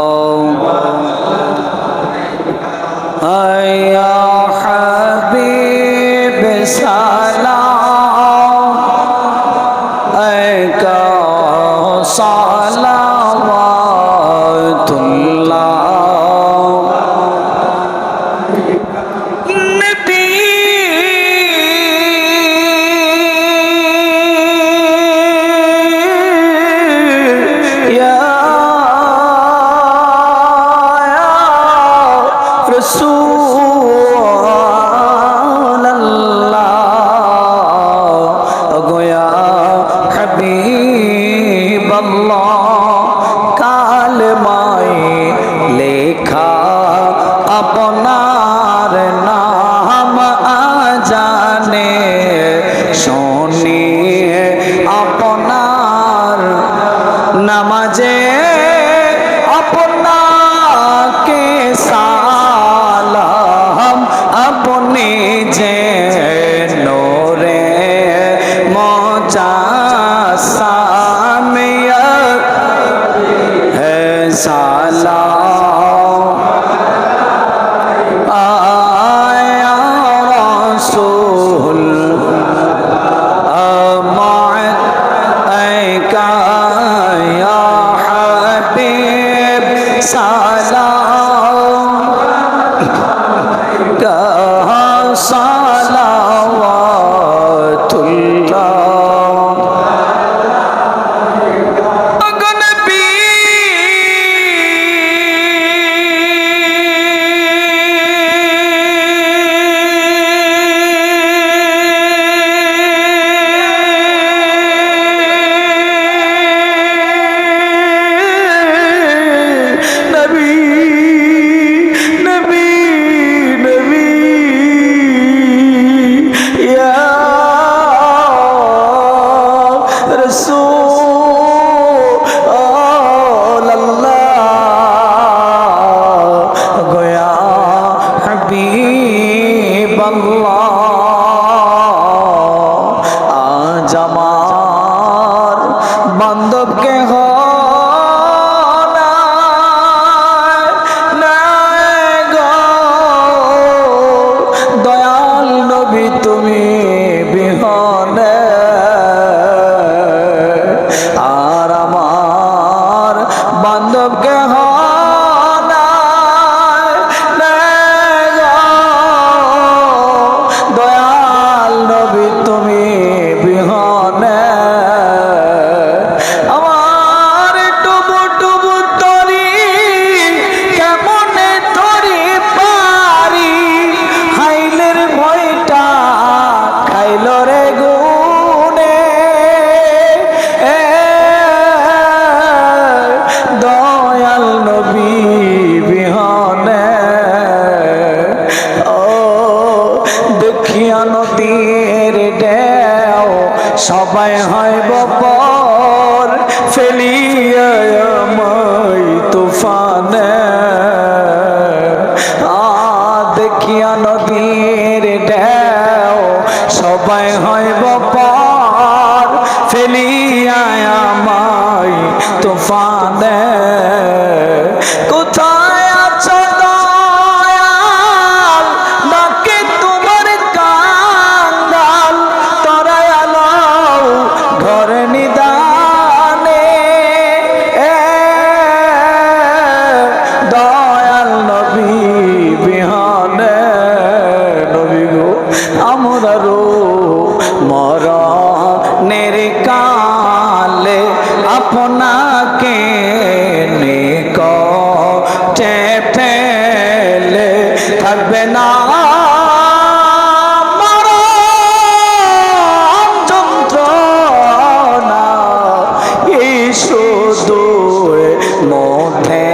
Oh, my. I কালমায় লেখা আপনার নাম আজানে শুনি আপনার নামাজে রবকে নদীর ডেও সবাই হয় বপ মরণের কালে আপনাকে নিকটে ফেলে থাকবে না মধ্যে